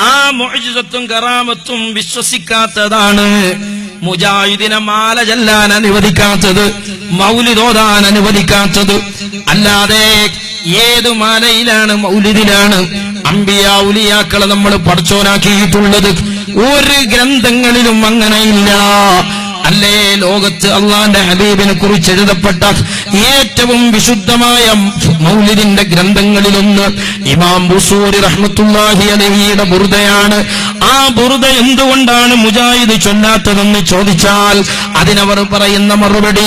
ആ മൊഴിജത്തും കറാമത്തും വിശ്വസിക്കാത്തതാണ്. മുജാഹിദിനെ മാല ചെല്ലാൻ അനുവദിക്കാത്തത് മൗലിതോതാൻ അനുവദിക്കാത്തത്. അല്ലാതെ ഏത് മാലയിലാണ് മൗലിദിലാണ് അമ്പിയാ ഉലിയാക്കളെ നമ്മൾ പടച്ചോനാക്കിയിട്ടുള്ളത് ഒരു ഗ്രന്ഥങ്ങളിലും അങ്ങനെയില്ല. അല്ലേ ലോകത്ത് അള്ളാന്റെ ഹബീബിനെ കുറിച്ച് എഴുതപ്പെട്ട ഏറ്റവും വിശുദ്ധമായ മൗലിദിന്റെ ഗ്രന്ഥങ്ങളിലൊന്ന് ഇമാം ബുസൂരി റഹ്മത്തുല്ലാഹി അലഹിയുടെ ബുറുദയാണ് ആ ബുറുദ എന്തുകൊണ്ടാണ് മുജാഹിദ് ചൊല്ലാത്തതെന്ന് ചോദിച്ചാൽ അതിനവർ പറയുന്ന മറുപടി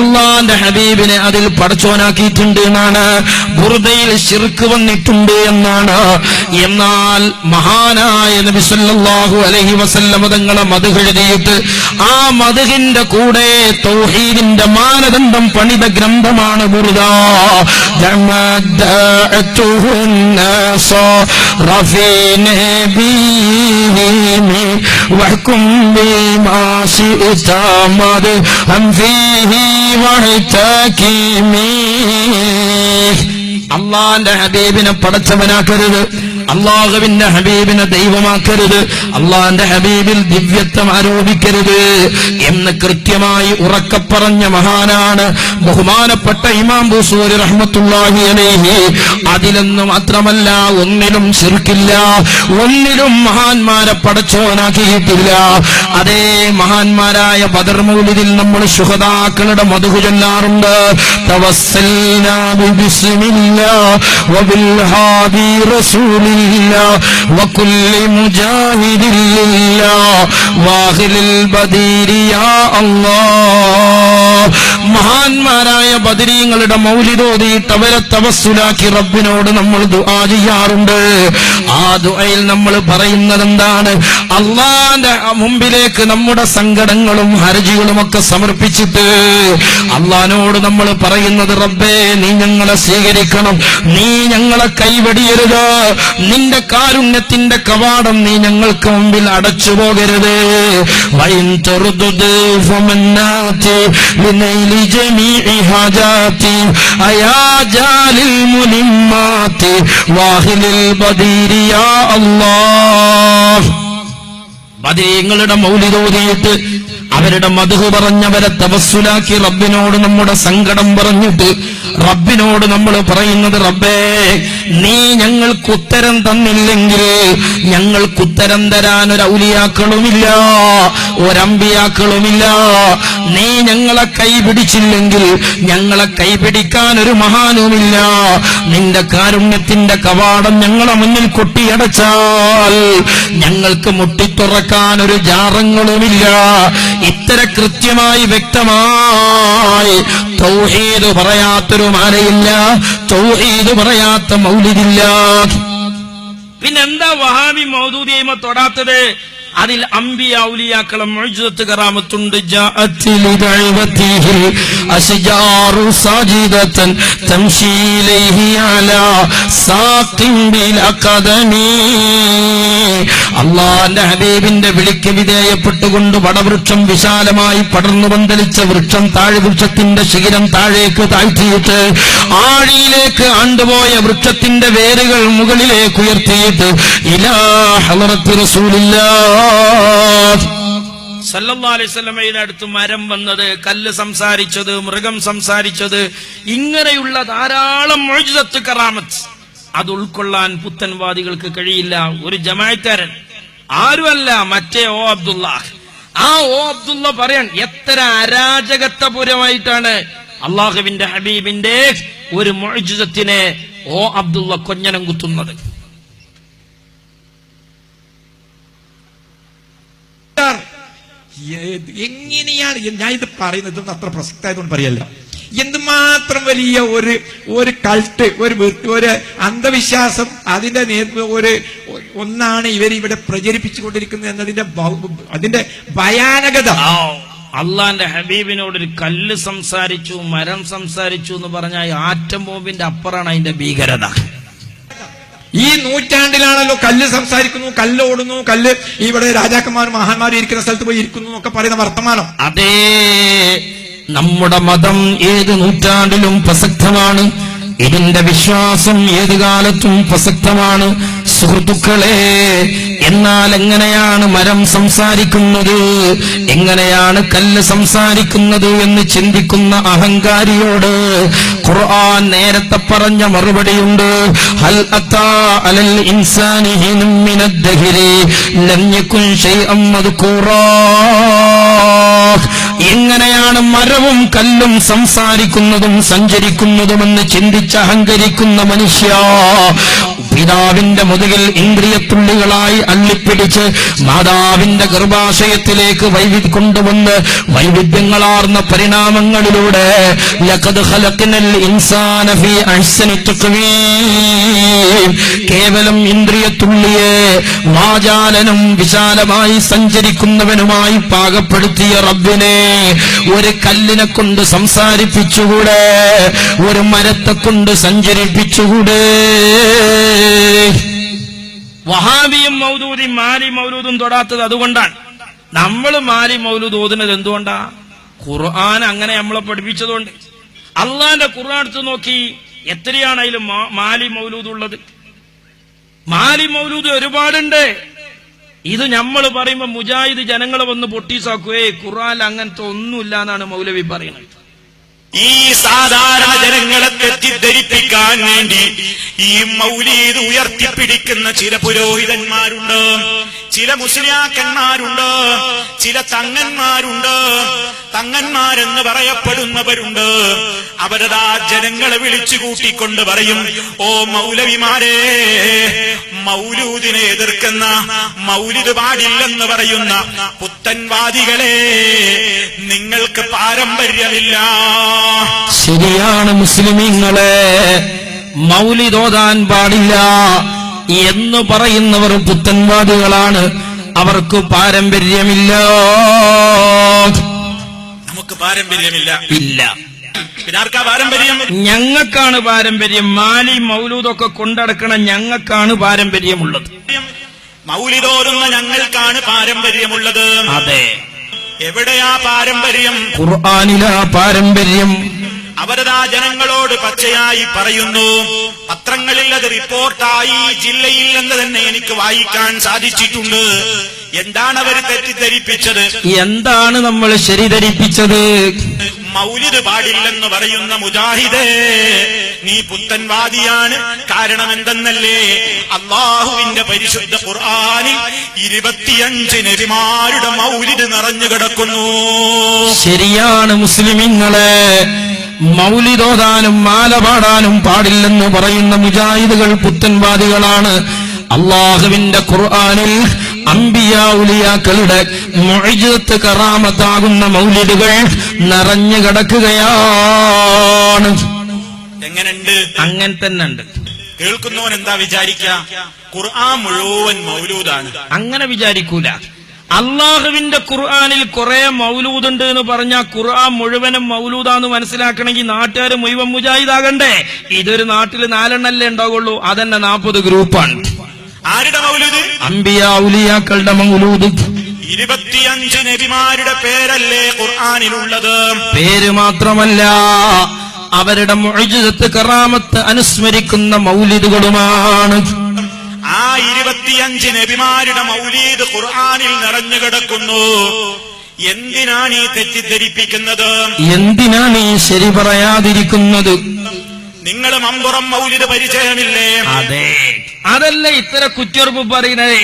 അള്ളാന്റെ ഹബീബിനെ അതിൽ പടച്ചോനാക്കിയിട്ടുണ്ട് എന്നാണ്. ബുറുദയിൽ ശിർക്ക് വന്നിട്ടുണ്ട് എന്നാണ്. എന്നാൽ മഹാനായ നബി സല്ലല്ലാഹു അലൈഹി വസല്ലമ തങ്ങളെ മധുകെഴുതിയിട്ട് ആ മധുഹിന്റെ കൂടെ തൗഹീദിന്റെ മാനദണ്ഡം പണിത ഗ്രന്ഥമാണ് ബുറുദ ജമഅത്തുഹു النصارى في نبيهم واحكم بما شئت مدحا فيه واحتكمي അള്ളാന്റെ ഹബീബിനെ പടച്ചവനാക്കരുത് അള്ളാഹുവിന്റെ ഹബീബിനെ ദൈവമാക്കരുത്. അള്ളാഹിന്റെ ഹബീബിൽ ദിവ്യത്വം ആരോപിക്കരുത്. എന്ന് കൃത്യമായി ഉറക്കെ പറഞ്ഞ മഹാനാണ് ബഹുമാനപ്പെട്ട ഇമാം ബുസൂരി റഹ്മത്തുള്ളാഹി അലേഹി. അതിലെന്ന് മാത്രമല്ല ഒന്നിലും ശിർക്കില്ല ഒന്നിലും മഹാന്മാരെ പടച്ചോനാക്കിയിട്ടില്ല അതേ മഹാന്മാരായ ബദർ മൗലിദിൽ നമ്മൾ ശുഹതാക്കളുടെ മധു ചൊല്ലാറുണ്ട്. തവസ്സൽനാ ബിസ്മില്ലാ വബിൽ റസൂലി الله وكل مجاهد لله واخل البدير يا الله മഹാന്മാരായ ബദരീങ്ങളുടെ മൗലിതോതിയിട്ട് അവരെ തപസ്സുലാക്കി റബ്ബിനോട് നമ്മൾ ദുആ ചെയ്യാറുണ്ട്. ആ ദുആയിൽ നമ്മൾ പറയുന്നത് എന്താണ് അള്ളാന്റെ മുമ്പിലേക്ക് നമ്മുടെ സങ്കടങ്ങളും ഹർജികളും ഒക്കെ സമർപ്പിച്ചിട്ട് അള്ളഹാനോട് നമ്മൾ പറയുന്നത് റബ്ബേ നീ ഞങ്ങളെ സ്വീകരിക്കണം. നീ ഞങ്ങളെ കൈവടിയരുത്. നിന്റെ കാരുണ്യത്തിന്റെ കവാടം നീ ഞങ്ങൾക്ക് മുമ്പിൽ അടച്ചു പോകരുത് വൈൻ തെറുതുത് ഫമന്നാത്തി لنيل جميع حاجاتي أيا جال الملمات واهل البدير يا الله ബദരീങ്ങളുടെ മൗലിതോതിയിട്ട് അവരുടെ മധു പറഞ്ഞവരെ തപസ്സുലാക്കി റബ്ബിനോട് നമ്മുടെ സങ്കടം പറഞ്ഞിട്ട് റബ്ബിനോട് നമ്മൾ പറയുന്നത് റബ്ബേ നീ ഞങ്ങൾക്ക് ഉത്തരം തന്നില്ലെങ്കിൽ ഞങ്ങൾക്ക് ഉത്തരം തരാൻ ഒരു ഔലിയാക്കളുമില്ല ഒരമ്പിയാക്കളുമില്ല. നീ ഞങ്ങളെ കൈ പിടിച്ചില്ലെങ്കിൽ ഞങ്ങളെ കൈ പിടിക്കാൻ ഒരു മഹാനുമില്ല. നിന്റെ കാരുണ്യത്തിന്റെ കവാടം ഞങ്ങളെ മുന്നിൽ കൊട്ടിയടച്ചാൽ ഞങ്ങൾക്ക് മുട്ടിത്തുറക്കാൻ ഒരു ജാറങ്ങളുമില്ല. ഇത്തര കൃത്യമായി വ്യക്തമായി തൗഹീദ് പറയാത്തൊരു മാലയില്ല തൗഹീദ് പറയാത്ത മൗലിദില്ല. പിന്നെന്താ വഹാബി മൗദൂദിയമ്മ തൊടാത്തത്? അതിൽ അമ്പിയാവുലിയാക്കളെ മൊഴിജത്ത് കറാമത്തുണ്ട് അള്ളാന്റെ ഹബീബിന്റെ വിളിക്ക് വിധേയപ്പെട്ടുകൊണ്ട് വടവൃക്ഷം വിശാലമായി പടർന്നു പന്തലിച്ച വൃക്ഷം താഴെ വൃക്ഷത്തിന്റെ ശിഖരം താഴേക്ക് താഴ്ത്തിയിട്ട് ആഴിയിലേക്ക് ആണ്ടുപോയ വൃക്ഷത്തിന്റെ വേരുകൾ മുകളിലേക്ക് ഉയർത്തിയിട്ട് ഇലാ ഹലറത്തി റസൂലില്ലാ വസല്ലമയുടെ അടുത്ത് മരം വന്നത് കല്ല് സംസാരിച്ചത് മൃഗം സംസാരിച്ചത് ഇങ്ങനെയുള്ള ധാരാളം മൊഴിതത്ത് കറാമത്ത്. അത് ഉൾക്കൊള്ളാൻ പുത്തൻവാദികൾക്ക് കഴിയില്ല. ഒരു ജമാഅത്താരൻ ആരുമല്ല മറ്റേ ഓ അബ്ദുള്ള ആ ഓ അബ്ദുള്ള പറയാൻ എത്ര അരാജകത്വപൂരമായിട്ടാണ് അള്ളാഹുവിന്റെ ഹബീബിന്റെ ഒരു മുഅ്ജിസത്തിനെ ഓ അബ്ദുള്ള കൊഞ്ഞനം കുത്തുന്നത് ഏത് എങ്ങനെയാണ് ഞാൻ ഇത് പറയുന്നത് ഇതൊന്നും അത്ര പ്രസക്തമായതുകൊണ്ട് പറയല്ല. എന്തുമാത്രം വലിയ ഒരു ഒരു കൾട്ട് ഒരു ഒരു അന്ധവിശ്വാസം അതിന്റെ ഒരു ഒന്നാണ് ഇവർ ഇവിടെ പ്രചരിപ്പിച്ചുകൊണ്ടിരിക്കുന്നത് എന്നതിന്റെ അതിന്റെ ഭയാനകത. അള്ളാന്റെ ഹബീബിനോട് ഒരു കല്ല് സംസാരിച്ചു മരം സംസാരിച്ചു എന്ന് പറഞ്ഞാൽ ആറ്റം ബോംബിന്റെ അപ്പുറമാണ് അതിന്റെ ഭീകരത. ഈ നൂറ്റാണ്ടിലാണല്ലോ കല്ല് സംസാരിക്കുന്നു കല്ല് ഓടുന്നു കല്ല് ഇവിടെ രാജാക്കന്മാരും മഹാന്മാരും ഇരിക്കുന്ന സ്ഥലത്ത് പോയി ഇരിക്കുന്നു എന്നൊക്കെ പറയുന്ന വർത്തമാനം. അതേ നമ്മുടെ മതം ഏത് നൂറ്റാണ്ടിലും പ്രസക്തമാണ്. ഇതിന്റെ വിശ്വാസം ഏത് കാലത്തും പ്രസക്തമാണ്. സുഹൃത്തുക്കളെ എന്നാൽ എങ്ങനെയാണ് മരം സംസാരിക്കുന്നത്? എങ്ങനെയാണ് കല്ല് സംസാരിക്കുന്നത് എന്ന് ചിന്തിക്കുന്ന അഹങ്കാരിയോട് ഖുർആൻ നേരത്തെ പറഞ്ഞ മറുപടിയുണ്ട്. ഹൽ അത്താ അലൽ ഇൻസാനി ലം എങ്ങനെയാണ് മരവും കല്ലും സംസാരിക്കുന്നതും സഞ്ചരിക്കുന്നതുമെന്ന് ചിന്തിച്ച് അഹങ്കരിക്കുന്ന മനുഷ്യ പിതാവിന്റെ മുതുകിൽ ഇന്ദ്രിയത്തുള്ളികളായി അള്ളിപ്പിടിച്ച് മാതാവിന്റെ ഗർഭാശയത്തിലേക്ക് വൈവി കൊണ്ടുവന്ന് വൈവിധ്യങ്ങളാർന്ന പരിണാമങ്ങളിലൂടെ കേവലം ഇന്ദ്രിയത്തുള്ളിയെ വാചാലനും വിശാലമായി സഞ്ചരിക്കുന്നവനുമായി പാകപ്പെടുത്തിയ റബ്ബിനെ ഒരു കല്ലിനെ കൊണ്ട് സംസാരിപ്പിച്ചുകൂടെ ഒരു മരത്തെ കൊണ്ട് സഞ്ചരിപ്പിച്ചുകൂടെ. വഹാബിയും മൗലൂദിയും മാലി മൗലൂദും തൊടാത്തത് അതുകൊണ്ടാണ്. നമ്മൾ മാലി മൗലൂദ് ഓതുന്നത് എന്തുകൊണ്ടാ? ഖുർആൻ അങ്ങനെ നമ്മളെ പഠിപ്പിച്ചതുകൊണ്ട്. അള്ളാന്റെ ഖുർആൻ എടുത്ത് നോക്കി എത്രയാണ് അതിൽ മാലി മൗലൂദ് ഉള്ളത്? മാലി മൗലൂദ് ഒരുപാടുണ്ട്. ഇത് നമ്മൾ പറയുമ്പോ മുജാഹിദ് ജനങ്ങളെ വന്ന് പൊട്ടീസാക്കുവേ ഖുറാൻ അങ്ങനത്തെ ഒന്നുമില്ല എന്നാണ് മൗലവി പറയുന്നത്. ഈ സാധാരണ ജനങ്ങളെ തെറ്റിദ്ധരിപ്പിക്കാൻ വേണ്ടി ഈ മൗലീദ് ഉയർത്തിപ്പിടിക്കുന്ന ചില പുരോഹിതന്മാരുണ്ട്. ചില മുസ്ലിയാക്കന്മാരുണ്ട് ചില തങ്ങന്മാരുണ്ട്. തങ്ങന്മാരെന്ന് പറയപ്പെടുന്നവരുണ്ട്. അവരതാ ജനങ്ങളെ വിളിച്ചു കൂട്ടിക്കൊണ്ട് പറയും ഓ മൗലവിമാരെ മൗലൂദിനെ എതിർക്കുന്ന മൗലിദ് പാടില്ലെന്ന് പറയുന്ന പുത്തൻവാദികളെ നിങ്ങൾക്ക് പാരമ്പര്യമില്ല. ശരിയാണ് മുസ്ലിമീങ്ങളെ മൗലിദോദാൻ പാടില്ല. എന്ന് പറയുന്നവർ പുത്തൻവാദികളാണ്. അവർക്ക് പാരമ്പര്യമില്ല. നമുക്ക് പാരമ്പര്യമില്ല. ഇല്ല. പാരമ്പര്യം? ഞങ്ങൾക്കാണ് പാരമ്പര്യം. മാലി മൗലൂദൊക്കെ കൊണ്ടടക്കണ ഞങ്ങൾക്കാണ് പാരമ്പര്യമുള്ളത്. മൗലിതോരുന്ന ഞങ്ങൾക്കാണ് പാരമ്പര്യമുള്ളത്. അതെ. എവിടെയാ പാരമ്പര്യം? ഖുർആാനില പാരമ്പര്യം. അവരതാ ജനങ്ങളോട് പച്ചയായി പറയുന്നു. പത്രങ്ങളിൽ അത് റിപ്പോർട്ടായി ജില്ലയിൽ എന്ന് തന്നെ എനിക്ക് വായിക്കാൻ സാധിച്ചിട്ടുണ്ട്. എന്താണ് അവർ തെറ്റിദ്ധരിപ്പിച്ചത്? എന്താണ് നമ്മൾ ശരിധരിപ്പിച്ചത്? മൗലിദ് പാടില്ലെന്ന് പറയുന്ന മുജാഹിദേ നീ പുത്തൻവാദിയാണ്. കാരണം എന്തെന്നല്ലേ അള്ളാഹുവിന്റെ പരിശുദ്ധ ഖുർആാനിൽ ഇരുപത്തിയഞ്ച് നബിമാരുടെ മൗലിദ് നിറഞ്ഞു കിടക്കുന്നു. ശരിയാണ് മുസ്ലിമിങ്ങളെ. മൗലിദോതാനും മാല പാടാനും പാടില്ലെന്ന് പറയുന്ന മുജാഹിദുകൾ പുത്തൻവാദികളാണ് അള്ളാഹുവിന്റെ ഖുർആാനിൽ അമ്പിയാവുലിയാക്കളുടെ മൊഴിജത്ത് കറാമത്താകുന്ന മൗലിദുകൾ നിറഞ്ഞു കിടക്കുകയാണ്. എങ്ങനെയുണ്ട് അങ്ങനെ തന്നെ ഉണ്ട് കേൾക്കുന്നവൻ എന്താ വിചാരിക്കുക ഖുർആൻ മുഴുവൻ മൗലൂദാണ്. അങ്ങനെ വിചാരിക്കൂല. അള്ളാഹുവിന്റെ ഖുർആാനിൽ കുറെ മൗലൂദുണ്ട് എന്ന് പറഞ്ഞ ഖുർആൻ മുഴുവനും മൗലൂദാന്ന് മനസ്സിലാക്കണമെങ്കിൽ നാട്ടുകാർ മുഴുവൻ മുജാഹിദാകണ്ടേ? ഇതൊരു നാട്ടിൽ നാലെണ്ണല്ലേ ഉണ്ടാവുള്ളൂ. അതന്നെ നാൽപ്പത് ഗ്രൂപ്പാണ്. ആരുടെ മൗലൂദ്? ഇരുപത്തിയഞ്ച് നബിമാരുടെ പേരല്ലേ ഖുർആാനിലുള്ളത്. പേര് മാത്രമല്ല അവരുടെ മുഴുജത്ത് കറാമത്ത് അനുസ്മരിക്കുന്ന മൗലിദുകളുമാണ്. ആ ഇരുപത്തിയഞ്ച് നബിമാരുടെ മൗലീദ് ഖുർആാനിൽ നിറഞ്ഞു കിടക്കുന്നു. എന്തിനാണ് ഈ തെറ്റിദ്ധരിപ്പിക്കുന്നത്? എന്തിനാണ് ഈ ശരി പറയാതിരിക്കുന്നത്? നിങ്ങൾ മമ്പുറം മൗലിത പരിചയമില്ലേ? അതെ. അതല്ല ഇത്ര കുറ്റർപ്പ് പറയുന്നത്.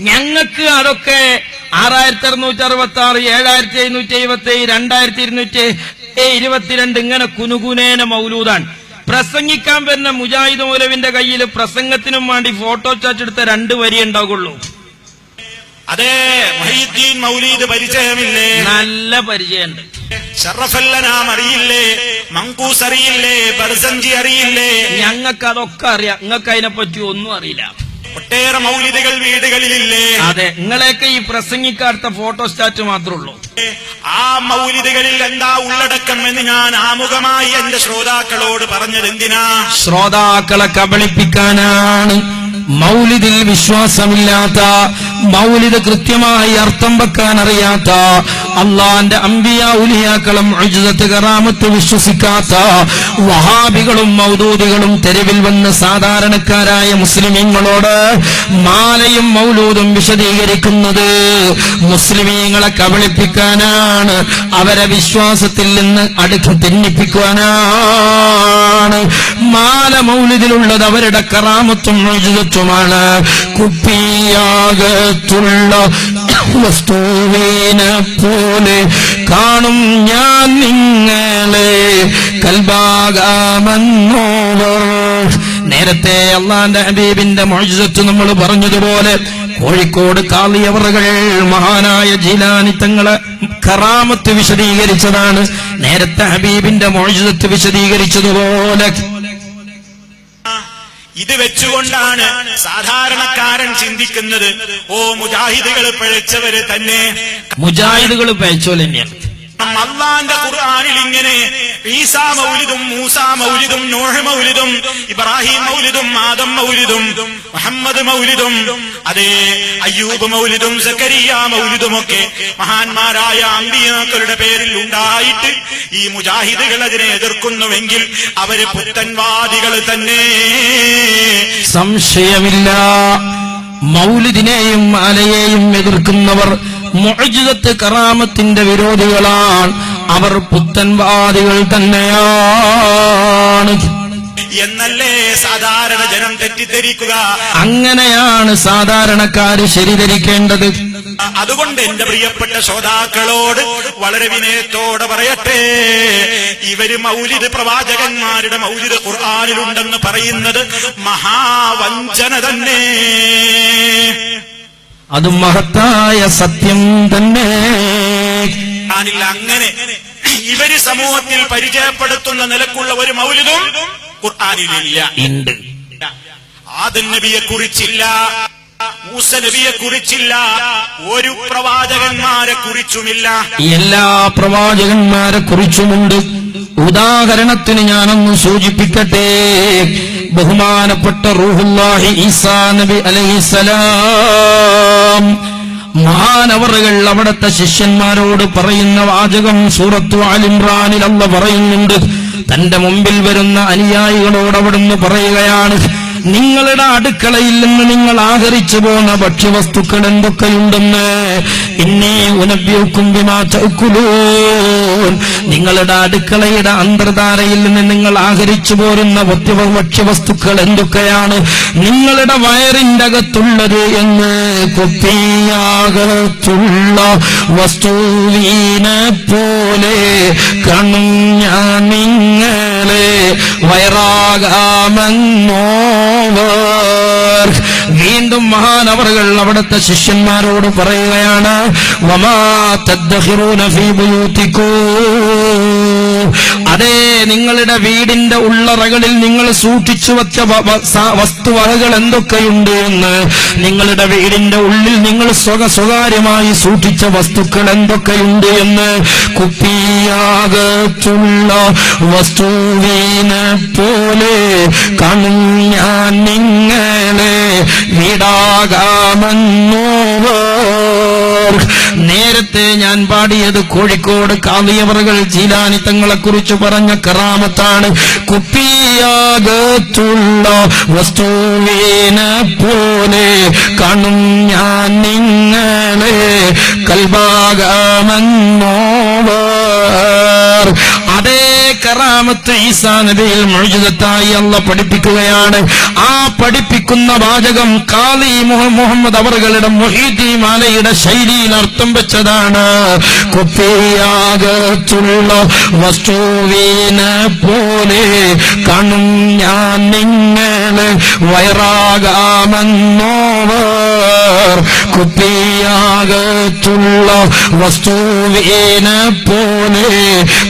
ഞങ്ങൾക്ക് അതൊക്കെ ആറായിരത്തി അറുന്നൂറ്റി അറുപത്തി ആറ് ഏഴായിരത്തി എഴുന്നൂറ്റി എഴുപത്തി രണ്ടായിരത്തി ഇരുന്നൂറ്റി ഇരുപത്തിരണ്ട് ഇങ്ങനെ കുനുകുനേന മൗലൂദാണ്. പ്രസംഗിക്കാൻ വരുന്ന മുജാഹിദ് മൗലവിന്റെ കയ്യിൽ പ്രസംഗത്തിനും വേണ്ടി ഫോട്ടോ ചാച്ചെടുത്ത രണ്ട് വരി ഉണ്ടാകുള്ളൂ അതെ മഹീദ്ദീൻ മൗലീദ് പരിചയമില്ലേ? നല്ല പരിചയമുണ്ട്. ഷറഫല്ലനാം അറിയില്ലേ മങ്കൂസ് അറിയില്ലേ? ബർസഞ്ചി അറിയില്ലേ? ഞങ്ങൾക്ക് അതൊക്കെ അറിയാം. നിങ്ങൾക്ക് അതിനെപ്പറ്റി ഒന്നും അറിയില്ല. ഒട്ടേറെ മൗലികൾ വീടുകളിലില്ലേ? അതെ നിങ്ങളെയൊക്കെ ഈ പ്രസംഗിക്കാത്ത ഫോട്ടോ സ്റ്റാറ്റ് മാത്രമേ ഉള്ളൂ. ആ മൗലിദുകളിൽ എന്താ ഉള്ളടക്കം എന്ന് ഞാൻ ആമുഖമായി എന്റെ ശ്രോതാക്കളോട് പറഞ്ഞത് എന്തിനാ? ശ്രോതാക്കളെ കബളിപ്പിക്കാനാണ്. മൗലിദിൽ വിശ്വാസമില്ലാത്ത മൗലിദ് കൃത്യമായി അർത്ഥം വെക്കാൻ അറിയാത്ത അള്ളാന്റെ അമ്പിയ ഉലിയാക്കളും കറാമത്ത് വിശ്വസിക്കാത്ത വഹാബികളും മൗദൂദികളും തെരുവിൽ വന്ന് സാധാരണക്കാരായ മുസ്ലിമീങ്ങളോട് മാലയും മൗലൂദും വിശദീകരിക്കുന്നത് മുസ്ലിമീങ്ങളെ കബളിപ്പിക്കാനാണ് അവരെ വിശ്വാസത്തിൽ നിന്ന് അടുത്ത് തെന്നിപ്പിക്കുവാനാണ്. മാല മൗലിദിലുള്ളത് അവരുടെ കറാമത്തും മുഅ്ജിസത്തുമാണ് കുപ്പിയാകത്തുള്ള വസ്തുവിനെ പോലെ കാണും ഞാൻ നിങ്ങളെ. കൽബാകാമെന്നോവർ നേരത്തെ അള്ളാന്റെ ഹബീബിന്റെ മൊഴിസത്ത് നമ്മൾ പറഞ്ഞതുപോലെ കോഴിക്കോട് കാളിയവറുകൾ മഹാനായ ജീലാനി തങ്ങളെ കറാമത്ത് വിശദീകരിച്ചതാണ്. നേരത്തെ ഹബീബിന്റെ മൊഴിസത്ത് വിശദീകരിച്ചതുപോലെ ഇത് വെച്ചുകൊണ്ടാണ് സാധാരണക്കാരൻ ചിന്തിക്കുന്നത് ഓ മുജാഹിദുകൾ പിഴച്ചവര് തന്നെ. മുജാഹിദുകൾ പഴച്ചോലെ തന്നെയാണ്. അള്ളാന്റെ ഖുർആാനിൽ ഇങ്ങനെ ഈസാ മൗലിദും മൂസാ മൗലിദും നോഹ മൗലിദും ഇബ്രാഹിം മൗലിദും ആദം മൗലിദും മുഹമ്മദ് മൗലിദും അതേ അയ്യൂബ് മൗലിദും സക്കരിയ മൗലിദും ഒക്കെ മഹാന്മാരായ അമ്പിയാക്കളുടെ പേരിൽ ഉണ്ടായിട്ട് ഈ മുജാഹിദുകൾ അതിനെ എതിർക്കുന്നുവെങ്കിൽ അവർ പുത്തൻവാദികൾ തന്നെ. സംശയമില്ല. മൗലിദിനെയും മാലയെയും എതിർക്കുന്നവർ മുഅ്ജിസത്ത് കറാമത്തിന്റെ വിരോധികളാണ്. അവർ പുത്തൻവാദികൾ തന്നെയാണ്. എന്നല്ലേ സാധാരണ ജനം തെറ്റിദ്ധരിക്കുക? അങ്ങനെയാണ് സാധാരണക്കാര് ശരിധരിക്കേണ്ടത്. അതുകൊണ്ട് എന്റെ പ്രിയപ്പെട്ട ശ്രോതാക്കളോട് വളരെ വിനയത്തോടെ പറയട്ടെ. ഇവർ മൗലിദ് പ്രവാചകന്മാരുടെ മൗലിദ് ഖുർആാനിലുണ്ടെന്ന് പറയുന്നത് മഹാവഞ്ചന തന്നെ. അത് മഹത്തായ സത്യം തന്നെ. ആണില്ല അങ്ങനെ ഇവർ സമൂഹത്തിൽ പരിചയപ്പെടുത്തുന്ന നിലക്കുള്ള ഒരു മൗലിദും ഖുർആാനിലില്ല. ഉണ്ട് ആദൻ നബിയെ കുറിച്ചില്ല മൂസ നബിയെ കുറിച്ചില്ല ഒരു പ്രവാചകന്മാരെ കുറിച്ചുമില്ല. എല്ലാ പ്രവാചകന്മാരെ കുറിച്ചുമുണ്ട്. ഉദാഹരണത്തിന് ഞാനൊന്ന് സൂചിപ്പിക്കട്ടെ. ബഹുമാനപ്പെട്ട റൂഹുല്ലാഹി ഈസാ നബി അലൈഹിസലാം മഹാനവറുകൾ അവിടുത്തെ ശിഷ്യന്മാരോട് പറയുന്ന വാചകം സൂറത്തു അലിമ്രാനിൽ അല്ല പറയുന്നുണ്ട്. തന്റെ മുമ്പിൽ വരുന്ന അനുയായികളോട് അവിടുന്ന് പറയുകയാണ് നിങ്ങളുടെ അടുക്കളയിൽ നിന്ന് നിങ്ങൾ ആഹരിച്ചു പോന്ന ഭക്ഷ്യവസ്തുക്കൾ എന്തൊക്കെയുണ്ടെന്ന്? ഇന്നേ ഉനഭ്യൂക്കും നിങ്ങളുടെ അടുക്കളയുടെ അന്തർധാരയിൽ നിന്ന് നിങ്ങൾ ആഹരിച്ചു പോരുന്ന ഭക്ഷ്യ- ഭക്ഷ്യവസ്തുക്കൾ എന്തൊക്കെയാണ്? നിങ്ങളുടെ വയറിന്റെ അകത്തുള്ളത് എന്ന് കൊപ്പിയാകത്തുള്ള വസ്തുവിനെ പോലെ കണ്ണും ഞാൻ നിങ്ങളെ വയറാകാമെന്നോവർ വീണ്ടും മഹാനവറുകൾ അവിടുത്തെ ശിഷ്യന്മാരോട് പറയുകയാണ് അതേ നിങ്ങളുടെ വീടിന്റെ ഉള്ളറകളിൽ നിങ്ങൾ സൂക്ഷിച്ചു വച്ച വസ്തുവകകൾ എന്തൊക്കെയുണ്ട് എന്ന് നിങ്ങളുടെ വീടിന്റെ ഉള്ളിൽ നിങ്ങൾ സ്വക സ്വകാര്യമായി സൂക്ഷിച്ച വസ്തുക്കൾ എന്തൊക്കെയുണ്ട് എന്ന് കുപ്പിയാകത്തുള്ള വസ്തുവിനെ പോലെ കാണും ഞാൻ കോഴിക്കോട് കാവ്യവറകൾ ജീലാനി കുറിച്ച് പറഞ്ഞ കറാമത്താണ്. കുപ്പിയാകത്തുള്ള വസ്തുവിനെ പോലെ കാണും ഞാൻ നിങ്ങളെ. കൽഭാഗമെന്നോവർ അതേ കറാമത്ത് ഈസാ നബിയിൽ മുഴുജിതത്തായി അള്ള പഠിപ്പിക്കുകയാണ്. ആ പഠിപ്പിക്കുന്ന വാചകം കാലി മുഹമ്മദ് അവറുകളുടെ മൊഹീദി മാലയുടെ ശൈലിയിൽ അർത്ഥം വെച്ചതാണ്. കുപ്പിയാകത്തുള്ള വസ്തുവിനെ പോലെ കാണും ഞാൻ നിങ്ങളെ വയറാകാമെന്നോവർ. കുപ്പിയാകത്തുള്ള വസ്തുവിനെ പോലെ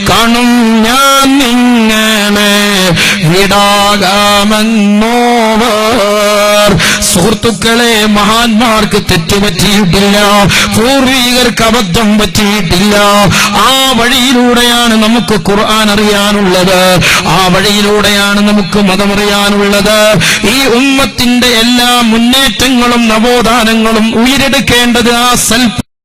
കാണും ഞാൻ നിങ്ങളെ വിടാകാമെന്നോവർ. സുഹൃത്തുക്കളെ മഹാന്മാർക്ക് തെറ്റുപറ്റിയിട്ടില്ല. പൂർവീകർക്ക് അബദ്ധം പറ്റിയിട്ടില്ല. ആ വഴിയിലൂടെയാണ് നമുക്ക് ഖുർആൻ അറിയാനുള്ളത്. ആ വഴിയിലൂടെയാണ് നമുക്ക് മതമറിയാനുള്ളത്. ഈ ഉമ്മത്തിന്റെ എല്ലാ മുന്നേറ്റങ്ങളും നവോത്ഥാനങ്ങളും ഉയരെടുക്കേണ്ടത് ആ സൽപ്പ